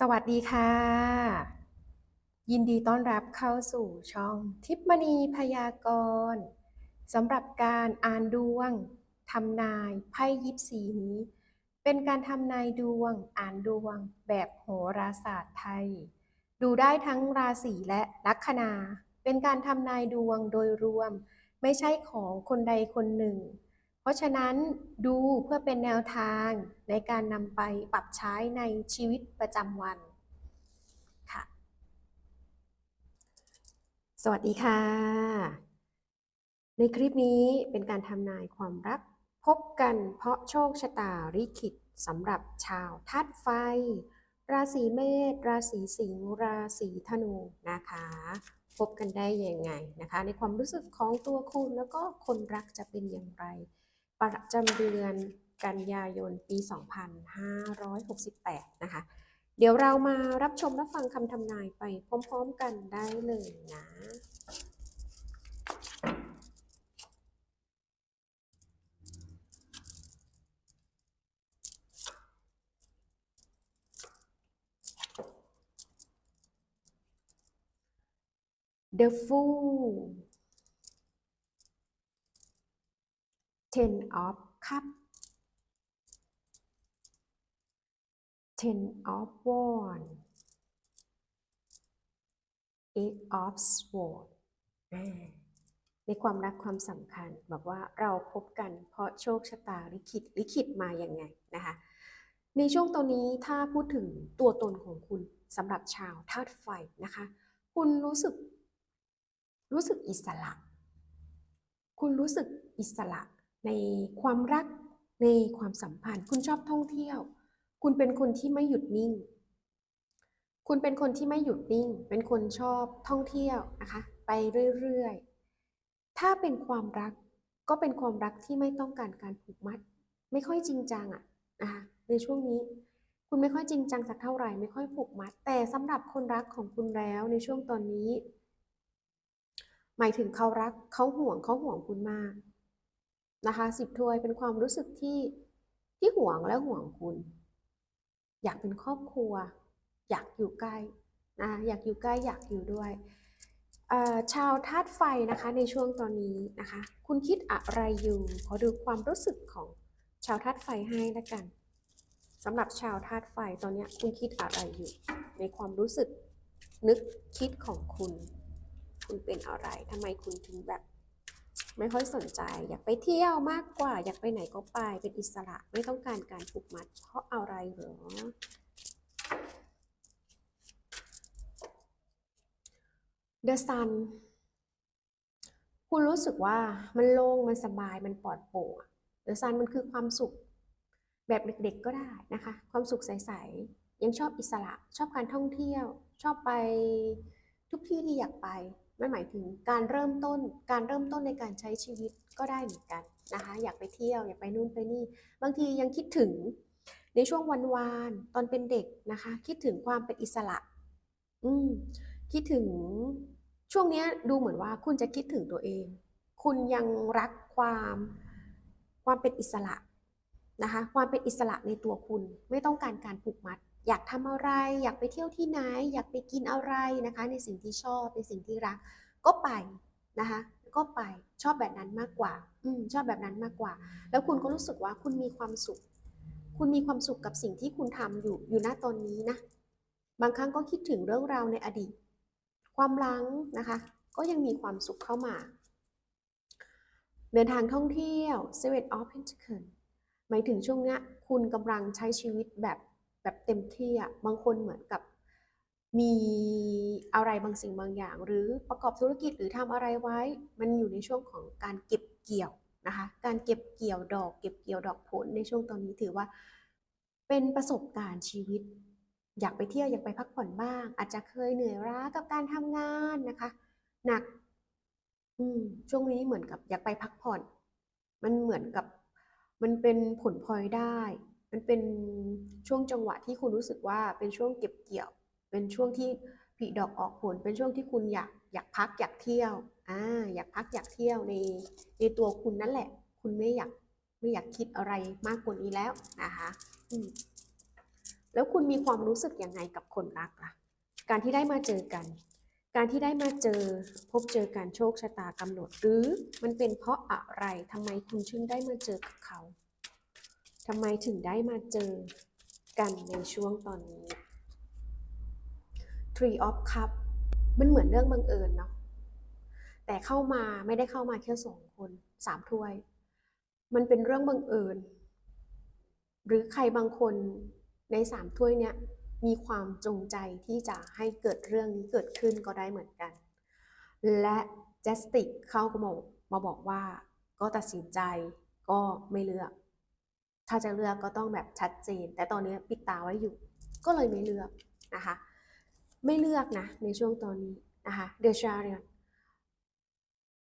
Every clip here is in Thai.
สวัสดีค่ะ ยินดีต้อนรับเข้าสู่ช่องทิพมณีพยากรณ์สำหรับการอ่านดวงทำนายไพ่ยิปซีนี้ เป็นการทำนายดวงอ่านดวงแบบโหราศาสตร์ไทย ดูได้ทั้งราศีและลัคนา เป็นการทำนายดวงโดยรวม ไม่ใช่ของคนใดคนหนึ่ง เพราะฉะนั้นดูเพื่อเป็นแนวทางในการนำไปปรับใช้ในชีวิตประจำวันค่ะ สวัสดีค่ะ ในคลิปนี้เป็นการทำนายความรัก พบกันเพราะโชคชะตาลิขิตสำหรับชาวธาตุไฟ ราศีเมษราศีสิงห์ราศีธนูนะคะพบกันได้ยังไงนะคะ ในความรู้สึกของตัวคุณแล้วก็คนรักจะเป็นอย่างไร ประจำเดือนกันยายนปี 2568 นะคะ เดี๋ยวเรามารับชมรับฟังคำทำนายไปพร้อมๆกันได้เลยนะ The Fool Ten of Cup Ten of Wands Eight of Swords อ่าในความรักความสำคัญบอกว่าเราพบกันเพราะโชคชะตาลิขิตลิขิตมาอย่างไงนะคะ ในช่วงตอนนี้ถ้าพูดถึงตัวตนของคุณสำหรับชาวธาตุไฟนะคะ คุณรู้สึก รู้สึกอิสระ คุณรู้สึกอิสระ ในความรักในความสัมพันธ์ คุณชอบท่องเที่ยว คุณเป็นคนที่ไม่หยุดนิ่ง คุณเป็นคนที่ไม่หยุดนิ่ง เป็นคนชอบท่องเที่ยวนะคะ ไปเรื่อยๆ ถ้าเป็นความรักก็เป็นความรักที่ไม่ต้องการการผูกมัด ไม่ค่อยจริงจังอะนะคะในช่วงนี้คุณไม่ค่อยจริงจังสักเท่าไหร่ไม่ค่อยผูกมัด แต่สำหรับคนรักของคุณแล้วในช่วงตอนนี้ หมายถึงเขารักเขาห่วงเขาห่วงคุณมาก นะคะสิบถ้วยเป็นความรู้สึกที่ที่ห่วงและห่วงคุณ อยากเป็นครอบครัว อยากอยู่ใกล้นะอยากอยู่ใกล้อยากอยู่ด้วยชาวธาตุไฟนะคะในช่วงตอนนี้นะคะ คุณคิดอะไรอยู่ ขอดูความรู้สึกของชาวธาตุไฟให้ละกันสำหรับชาวธาตุไฟตอนนี้คุณคิดอะไรอยู่ ในความรู้สึกนึกคิดของคุณ คุณเป็นอะไรทำไมคุณถึงแบบ ไม่ค่อยสนใจ อยากไปเที่ยวมากกว่า อยากไปไหนก็ไปเป็นอิสระไม่ต้องการการผูกมัด เพราะอะไรหรอ The Sun คุณรู้สึกว่ามันโล่งมันสบายมันปลอดโปร่งอะ The Sun มันคือความสุขแบบเด็กๆก็ได้นะคะ ความสุขใสๆยังชอบอิสระ ชอบการท่องเที่ยว ชอบไปทุกที่ที่อยากไป มันหมายถึงการเริ่มต้น การเริ่มต้นในการใช้ชีวิตก็ได้เหมือนกันนะคะ อยากไปเที่ยว อยากไปนู่นไปนี่ บางทียังคิดถึงในช่วงวันวานตอนเป็นเด็กนะคะ คิดถึงความเป็นอิสระ อืมคิดถึงช่วงนี้ดูเหมือนว่าคุณจะคิดถึงตัวเอง คุณยังรักความความเป็นอิสระนะคะ ความเป็นอิสระในตัวคุณไม่ต้องการการผูกมัด อยากทำอะไร อยากไปเที่ยวที่ไหน อยากไปกินอะไรนะคะ ในสิ่งที่ชอบในสิ่งที่รัก ก็ไปนะคะก็ไปชอบแบบนั้นมากกว่าอืมชอบแบบนั้นมากกว่า แล้วคุณก็รู้สึกว่าคุณมีความสุข คุณมีความสุขกับสิ่งที่คุณทำอยู่อยู่ณตอนนี้นะ บางครั้งก็คิดถึงเรื่องราวในอดีต ความหลังนะคะ ก็ยังมีความสุขเข้ามา เดินทางท่องเที่ยว Seven of Pentacles หมายถึงช่วงนี้คุณกำลังใช้ชีวิตแบบ แบบเต็มที่อะบางคนเหมือนกับมีอะไรบางสิ่งบางอย่าง หรือประกอบธุรกิจหรือทำอะไรไว้ มันอยู่ในช่วงของการเก็บเกี่ยวนะคะการเก็บเกี่ยวดอก เก็บเกี่ยวดอกผลในช่วงตอนนี้ถือว่า เป็นประสบการณ์ชีวิต อยากไปเที่ยวอยากไปพักผ่อนบ้าง อาจจะเคยเหนื่อยล้ากับการทำงานนะคะหนักอืมช่วงนี้เหมือนกับอยากไปพักผ่อน มันเหมือนกับมันเป็นผลพลอยได้ มันเป็นช่วงจังหวะที่คุณรู้สึกว่าเป็นช่วงเก็บเกี่ยว เป็นช่วงที่ผลิดอกออกผล เป็นช่วงที่คุณอยากอยากพักอยากเที่ยวอ่าอยากพักอยากเที่ยวในในตัวคุณนั่นแหละ คุณไม่อยากไม่อยากคิดอะไรมากกว่านี้แล้วนะคะแล้วคุณมีความรู้สึกยังไงกับคนรักล่ะ การที่ได้มาเจอกัน การที่ได้มาเจอพบเจอการโชคชะตากำหนดหรือมันเป็นเพราะอะไรทำไมคุณถึงได้มาเจอกับเขา ทำไมถึงได้มาเจอกันในช่วงตอนนี้ Tree of Cup มันเหมือนเรื่องบังเอิญเนาะแต่เข้ามาไม่ได้เข้ามาแค่สองคนสามถ้วย มันเป็นเรื่องบังเอิญ หรือใครบางคนในสามถ้วยเนี้ยมีความจงใจที่จะให้เกิดเรื่องนี้เกิดขึ้นก็ได้เหมือนกัน และเจสติกเขาก็มามาบอกว่าก็ตัดสินใจก็ไม่เลือก ถ้าจะเลือกก็ต้องแบบชัดเจน แต่ตอนนี้ปิดตาไว้อยู่ ก็เลยไม่เลือกนะคะ ไม่เลือกนะในช่วงตอนนี้นะคะเดชาเรียน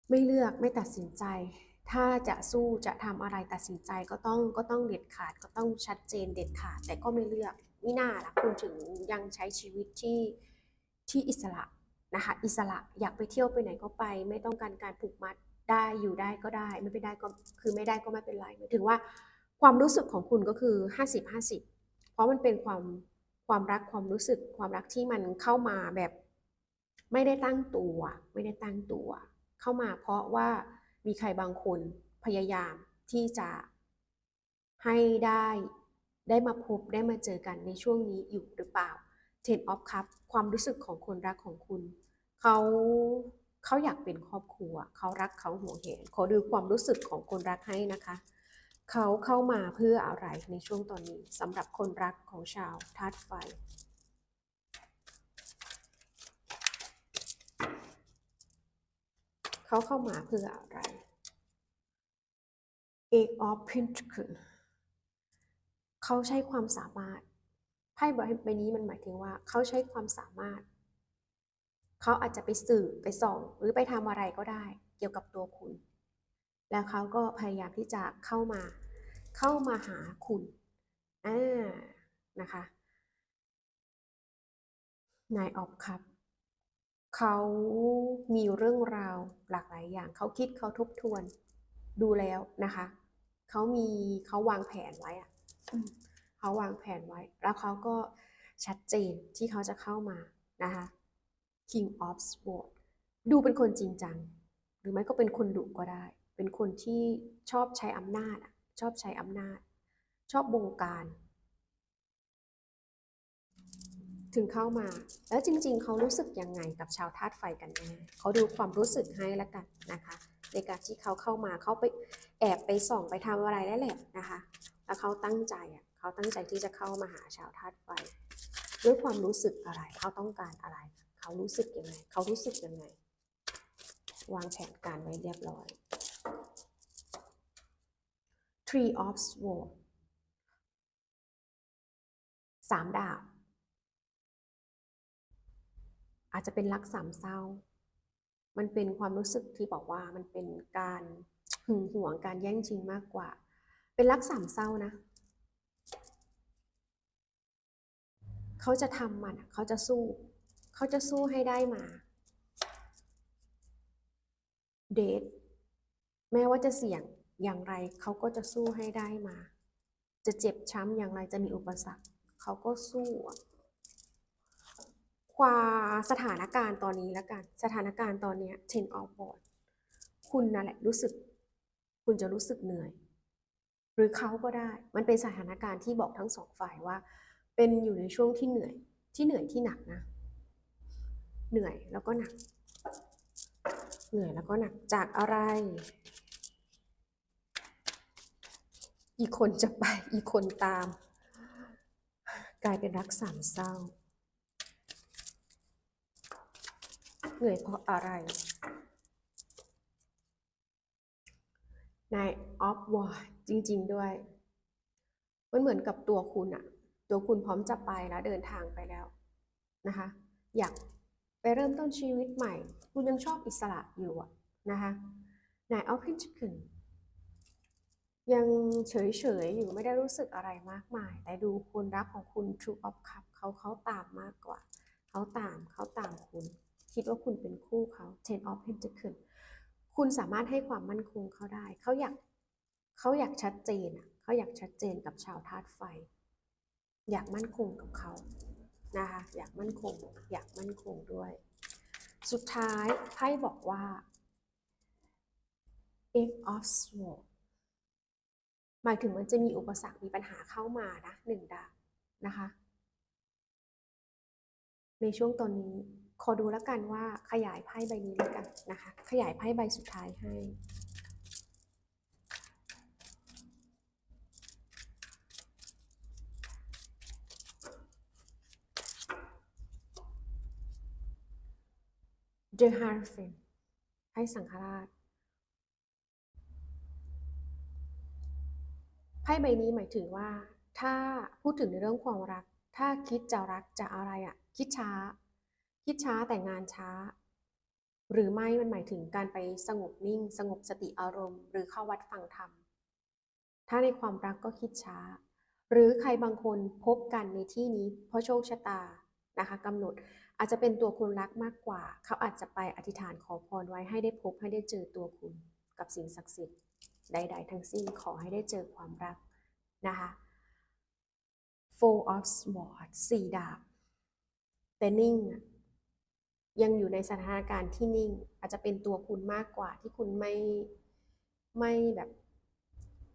ไม่เลือกไม่ตัดสินใจ ถ้าจะสู้จะทำอะไรตัดสินใจก็ต้องก็ต้องเด็ดขาดก็ต้องชัดเจนเด็ดขาด แต่ก็ไม่เลือกมิน่าล่ะคุณถึงยังใช้ชีวิตที่ที่อิสระนะคะอิสระอยากไปเที่ยวไปไหนก็ไป ไม่ต้องการการผูกมัดได้อยู่ได้ก็ได้ ไม่ไปได้ก็คือไม่ได้ก็ไม่เป็นไรหมายถึงว่า ความรู้สึกของคุณก็คือ 50 50 เพราะมันเป็นความความรักความรู้สึกความรักที่มันเข้ามาแบบไม่ได้ตั้งตัว ไม่ได้ตั้งตัว เข้ามาเพราะว่ามีใครบางคนพยายามที่จะให้ได้ได้มาพบได้มาเจอกันในช่วงนี้อยู่หรือเปล่า Ten of Cup ความรู้สึกของคนรักของคุณ เขาเขาอยากเป็นครอบครัว เขารักเขาห่วงเห็นขอดูความรู้สึกของคนรักให้นะคะ เขาเข้ามาเพื่ออะไรในช่วงตอนนี้สำหรับคนรักของชาวธาตุไฟ เขาเข้ามาเพื่ออะไร Eight of Pentacles เขาใช้ความสามารถไพ่ใบนี้มันหมายถึงว่า เขาใช้ความสามารถ เขาอาจจะไปสืบไปส่อง หรือไปทำอะไรก็ได้ เกี่ยวกับตัวคุณ แล้วเขาก็พยายามที่จะเข้ามาเข้ามาหาคุณอ่านะคะนายออฟครับเขามีเรื่องราวหลากหลายอย่าง เขาคิดเขาทบทวนดูแล้วนะคะ เขามีเขาวางแผนไว้อะอืมเขาวางแผนไว้ แล้วเขาก็ชัดเจนที่เขาจะเข้ามานะคะ King of Swords ดูเป็นคนจริงจัง หรือไม่ก็เป็นคนดุก็ได้ เป็นคนที่ชอบใช้อำนาจชอบใช้อำนาจ ชอบบงการ ถึงเข้ามา แล้วจริง ๆ เขารู้สึกยังไงกับชาวธาตุไฟกันแน่เขาดูความรู้สึกให้แล้วกันนะคะ ในการที่เขาเข้ามาเขาไปแอบไปส่องไปทำอะไรได้แหละนะคะ แล้วเขาตั้งใจอะเขาตั้งใจที่จะเข้ามาหาชาวธาตุไฟด้วยความรู้สึกอะไร เขาต้องการอะไร เขารู้สึกยังไง เขารู้สึกยังไง วางแผนการไว้เรียบร้อย Tree of Swords สามดาบ อาจจะเป็นรักสามเศร้า มันเป็นความรู้สึกที่บอกว่ามันเป็นการหึงหวงการแย่งชิงมากกว่า เป็นรักสามเศร้านะ เขาจะทำมันเขาจะสู้ เขาจะสู้ให้ได้มา เดทแม้ว่าจะเสี่ยง อย่างไรเขาก็จะสู้ให้ได้มา จะเจ็บช้ำอย่างไรจะมีอุปสรรคเขาก็สู้ความสถานการณ์ตอนนี้แล้วกัน สถานการณ์ตอนนี้ย ten of b o a r d คุณนั่นแหละรู้สึก คุณจะรู้สึกเหนื่อย หรือเขาก็ได้ มันเป็นสถานการณ์ที่บอกทั้งสองฝ่ายว่า เป็นอยู่ในช่วงที่เหนื่อย ที่เหนื่อยที่หนักนะ เหนื่อยแล้วก็หนัก เหนื่อยแล้วก็หนักจากอะไร อีกคนจะไปอีกคนตาม กลายเป็นรักสามเศร้า เหนื่อยเพราะอะไรนายออฟวอร์จริง ๆ ด้วย มันเหมือนกับตัวคุณอะตัวคุณพร้อมจะไปแล้วเดินทางไปแล้วนะคะ อยากไปเริ่มต้นชีวิตใหม่ คุณยังชอบอิสระอยู่อะนะคะนายออฟพินชึน ยังเฉยๆอยู่ไม่ได้รู้สึกอะไรมากมาย แต่ดูคนรักของคุณ True of Cup เขาเขาตามมากกว่า เขาตามเขาตามคุณ คิดว่าคุณเป็นคู่เขา Ten of Pentacles คุณสามารถให้ความมั่นคงเขาได้ เขาอยากเขาอยากชัดเจนอะเขาอยากชัดเจนกับชาวธาตุไฟ อยากมั่นคงกับเขานะคะอยากมั่นคงอยากมั่นคงด้วย สุดท้ายไพ่บอกว่า Eight of Swords หมายถึงมันจะมีอุปสรรคมีปัญหาเข้ามานะหนึ่งดานะคะ ในช่วงตอนนี้ขอดูแล้วกันว่าขยายไพ่ใบนี้แล้วกันนะคะ ขยายไพ่ใบสุดท้ายให้ The Hierophant ไพ่สังฆราช ไพ่ใบนี้หมายถึงว่า ถ้าพูดถึงในเรื่องความรัก ถ้าคิดจะรักจะอะไรอะ่ะ คิดช้า คิดช้าแต่งานช้า หรือไม่มันหมายถึงการไปสงบนิ่ง สงบสติอารมณ์ หรือเข้าวัดฟังธรรม ถ้าในความรักก็คิดช้า หรือใครบางคนพบกันในที่นี้ เพราะโชคชะตานะคะกำหนดอาจจะเป็นตัวคนรักมากกว่า เขาอาจจะไปอธิษฐานขอพรไว้ให้ได้พบให้ได้เจอตัวคุณกับสิ่งศักดิ์สิทธิ์ ใดๆทั้งสิ้นขอให้ได้เจอความรักนะคะ Four of Swords สี่ดาบ แต่นิ่งอะยังอยู่ในสถานการณ์ที่นิ่ง อาจจะเป็นตัวคุณมากกว่าที่คุณไม่ไม่แบบ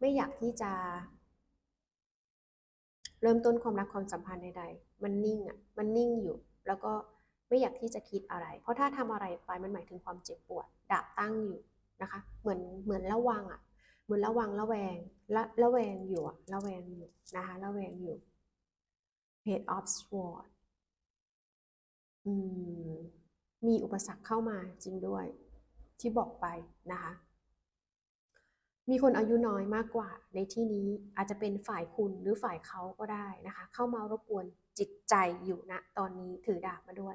ไม่อยากที่จะ เริ่มต้นความรักความสัมพันธ์ใดๆ มันนิ่งอะ มันนิ่งอยู่ แล้วก็ไม่อยากที่จะคิดอะไร เพราะถ้าทำอะไรไปมันหมายถึงความเจ็บปวด ดาบตั้งอยู่นะคะ เหมือนเหมือนระวังอะ มือนระวังระแวงละระแวงอยู่อะระแวงอยู่นะคะระแวงอยู่ Page of Sword อืมมีอุปสรรคเข้ามาจริงด้วย ที่บอกไปนะคะ มีคนอายุน้อยมากกว่า ในที่นี้อาจจะเป็นฝ่ายคุณหรือฝ่ายเขาก็ได้นะคะ เข้ามารบกวนจิตใจอยู่ณตอนนี้ถือดาบมาด้วย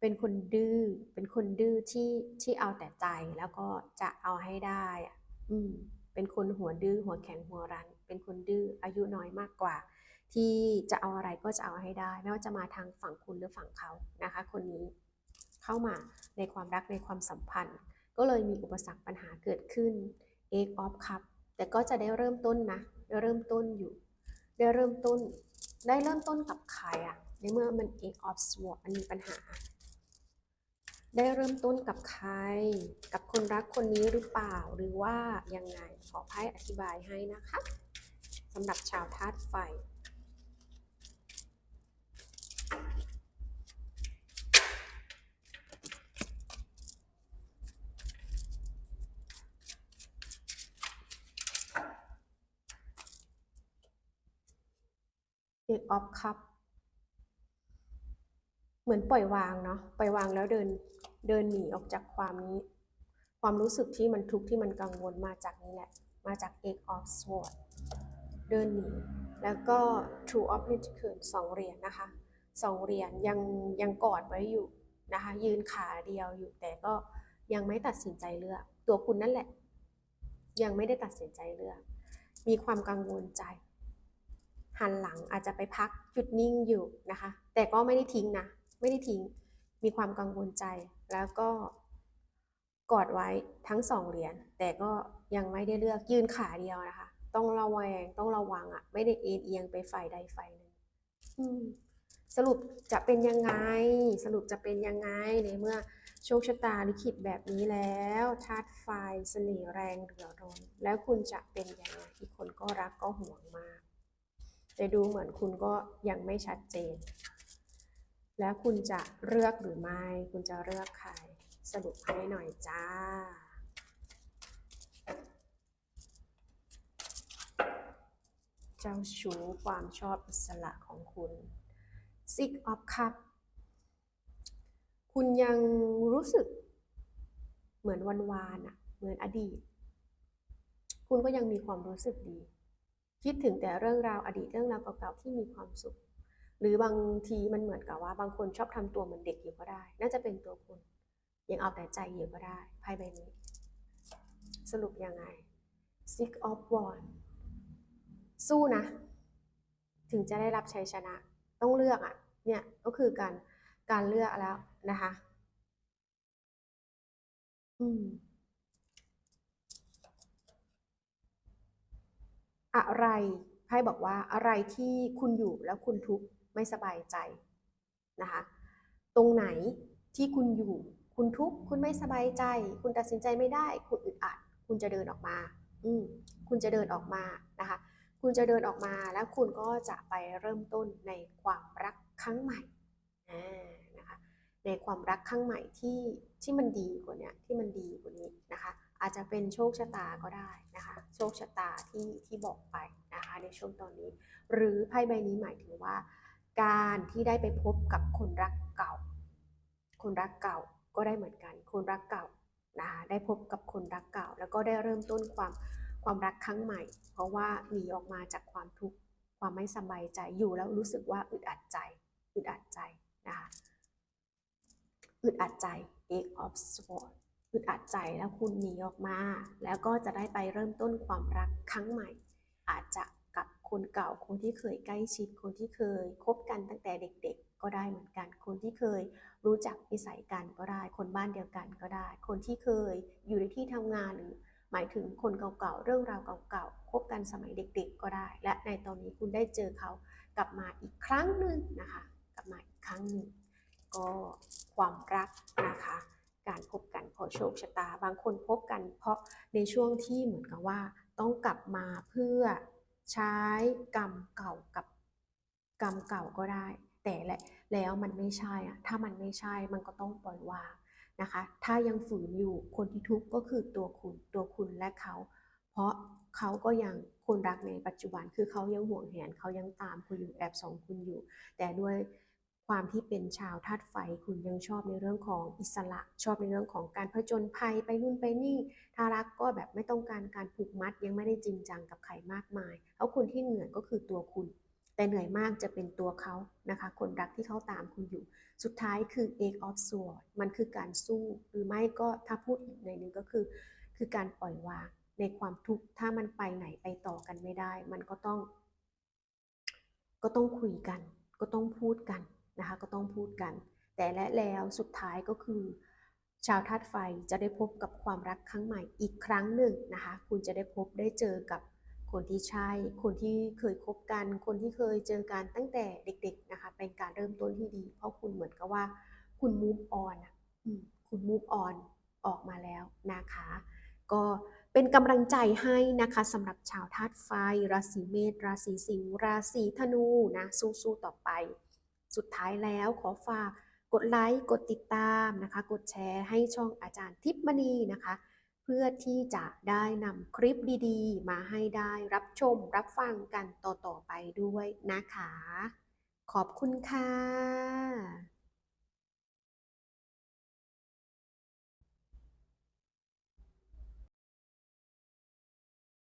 เป็นคนดื้อเป็นคนดื้อที่ที่เอาแต่ใจแล้วก็จะเอาให้ได้อะอืม เป็นคนหัวดื้อหัวแข็งหัวรัน เป็นคนดื้ออายุน้อยมากกว่า ที่จะเอาอะไรก็จะเอาให้ได้ ไม่ว่าจะมาทางฝั่งคุณหรือฝั่งเขานะคะ คนนี้เข้ามาในความรักในความสัมพันธ์ ก็เลยมีอุปสรรคปัญหาเกิดขึ้น Eight of Cup แต่ก็จะได้เริ่มต้นนะได้เริ่มต้นอยู่ ได้เริ่มต้น ได้เริ่มต้นกับใครอะในเมื่อมัน Eight of Swords มันมีปัญหา ได้เริ่มต้นกับใคร กับคนรักคนนี้หรือเปล่า หรือว่ายังไง ขอไพ่อธิบายให้นะคะสำหรับชาวธาตุไฟ Eight of Cup เหมือนปล่อยวางเนาะปล่อยวางแล้วเดินเดินหนีออกจากความนี้ ความรู้สึกที่มันทุกข์ที่มันกังวลมาจากนี้แหละ มาจาก Eight of Swords เดินหนี แล้วก็ Two of Pentacles สองเหรียญนะคะสองเหรียญยังยังกอดไว้อยู่นะคะ ยืนขาเดียวอยู่แต่ก็ยังไม่ตัดสินใจเลือก ตัวคุณนั่นแหละ ยังไม่ได้ตัดสินใจเลือก มีความกังวลใจ หันหลังอาจจะไปพักหยุดนิ่งอยู่นะคะ แต่ก็ไม่ได้ทิ้งนะ ไม่ได้ทิ้ง มีความกังวลใจ แล้วก็กอดไว้ทั้งสองเหรียญ แต่ก็ยังไม่ได้เลือกยืนขาเดียวนะคะ ต้องระแวง ต้องระวังอะ่ะ ไม่ได้เอ็นเอียงไปฝ่ายใดฝ่ายหนึ่งสรุปจะเป็นยังไง สรุปจะเป็นยังไงในเมื่อโชคชะตาลิขิตแบบนี้แล้วธาตุไฟเสน่ห์แรงเดือดร้อนแล้วคุณจะเป็นยังไงอีกคนก็รักก็ห่วงมาก แต่ดูเหมือนคุณก็ยังไม่ชัดเจน แล้วคุณจะเลือกหรือไม่ คุณจะเลือกใคร สรุปให้หน่อยจ้า เจ้าชู้ความชอบอิสระของคุณ Six of Cup คุณยังรู้สึกเหมือนวันวานอะเหมือนอดีต คุณก็ยังมีความรู้สึกดี คิดถึงแต่เรื่องราวอดีตเรื่องราวเก่าๆที่มีความสุข หรือบางทีมันเหมือนกับว่า บางคนชอบทำตัวเหมือนเด็กอยู่ก็ได้ น่าจะเป็นตัวคุณ ยังเอาแต่ใจอยู่ก็ได้ไพ่ใบนี้ สรุปยังไง Six of Wands สู้นะ ถึงจะได้รับชัยชนะ ต้องเลือกอะ เนี่ยก็คือการการเลือกแล้วนะคะ อืมอะไรไพ่บอกว่าอะไรที่คุณอยู่แล้วคุณทุกข์ ไม่สบายใจนะคะ ตรงไหนที่คุณอยู่ คุณทุกข์ คุณไม่สบายใจ คุณตัดสินใจไม่ได้ คุณอึดอัด คุณจะเดินออกมา อืมคุณจะเดินออกมานะคะ คุณจะเดินออกมาแล้วคุณก็จะไปเริ่มต้นในความรักครั้งใหม่อ่านะคะ ในความรักครั้งใหม่ที่ที่มันดีกว่านี้ที่มันดีกว่านี้นะคะ อาจจะเป็นโชคชะตาก็ได้นะคะ โชคชะตาที่ที่บอกไปนะคะในช่วงตอนนี้ หรือไพ่ใบนี้หมายถึงว่า การที่ได้ไปพบกับคนรักเก่า คนรักเก่าก็ได้เหมือนกัน คนรักเก่านะคะได้พบกับคนรักเก่า แล้วก็ได้เริ่มต้นความความรักครั้งใหม่ เพราะว่าหนีออกมาจากความทุกข์ความไม่สบายใจอยู่แล้วรู้สึกว่าอึดอัดใจอึดอัดใจนะคะอึดอัดใจ Eight of Swords อึดอัดใจแล้วคุณหนีออกมา แล้วก็จะได้ไปเริ่มต้นความรักครั้งใหม่ อาจจะ คนเก่า คนที่เคยใกล้ชิด คนที่เคยคบกันตั้งแต่เด็ก ๆ ก็ได้เหมือนกัน คนที่เคยรู้จักนิสัยกันก็ได้ คนบ้านเดียวกันก็ได้ คนที่เคยอยู่ในที่ทำงานหรือหมายถึงคนเก่าๆ เรื่องราวเก่าๆ คบกันสมัยเด็กๆ ก็ได้ และในตอนนี้คุณได้เจอเขากลับมาอีกครั้งหนึ่งนะคะ กลับมาอีกครั้งหนึ่งก็ความรักนะคะ การพบกันเพราะโชคชะตา บางคนพบกันเพราะในช่วงที่เหมือนกับว่าต้องกลับมาเพื่อ ใช้กรรมเก่ากับกรรมเก่าก็ได้ แต่แหละแล้วมันไม่ใช่อะถ้ามันไม่ใช่มันก็ต้องปล่อยวางนะคะ ถ้ายังฝืนอยู่คนที่ทุกข์ก็คือตัวคุณตัวคุณและเขา เพราะเขาก็ยังคนรักในปัจจุบันคือเขายังห่วงแหนเขายังตามคุณอยู่แอบส่องคุณอยู่ แต่ด้วย ความที่เป็นชาวธาตุไฟคุณยังชอบในเรื่องของอิสระ ชอบในเรื่องของการผจญภัยไปนู่นไปนี่ถ้ารักก็แบบไม่ต้องการการผูกมัดยังไม่ได้จริงจังกับใครมากมายแล้วคนที่เหนื่อยก็คือตัวคุณ แต่เหนื่อยมากจะเป็นตัวเขานะคะ คนรักที่เขาตามคุณอยู่ สุดท้ายคือ eight of sword มันคือการสู้ หรือไม่ก็ถ้าพูดอีกในหนึ่งก็คือ คือการปล่อยวางในความทุกข์ถ้ามันไปไหนไปต่อกันไม่ได้ มันก็ต้อง ก็ต้องคุยกัน ก็ต้องพูดกัน นะคะก็ต้องพูดกัน แต่และแล้วสุดท้ายก็คือ ชาวธาตุไฟจะได้พบกับความรักครั้งใหม่อีกครั้งหนึ่งนะคะ คุณจะได้พบได้เจอกับคนที่ใช่ คนที่เคยคบกัน คนที่เคยเจอกันตั้งแต่เด็ก ๆนะคะ เป็นการเริ่มต้นที่ดี เพราะคุณเหมือนกับว่า คุณ move on ออืมคุณ move on ออกมาแล้วนะคะ ก็เป็นกำลังใจให้นะคะสำหรับชาวธาตุไฟ ราศีเมษราศีสิงห์ราศีธนูนะสู้ๆต่อไป สุดท้ายแล้วขอฝากกดไลค์กดติดตามนะคะ กดแชร์ให้ช่องอาจารย์ทิพมณีนะคะ เพื่อที่จะได้นำคลิปดีๆ มาให้ได้รับชมรับฟังกันต่อๆไปด้วยนะคะ ขอบคุณค่ะ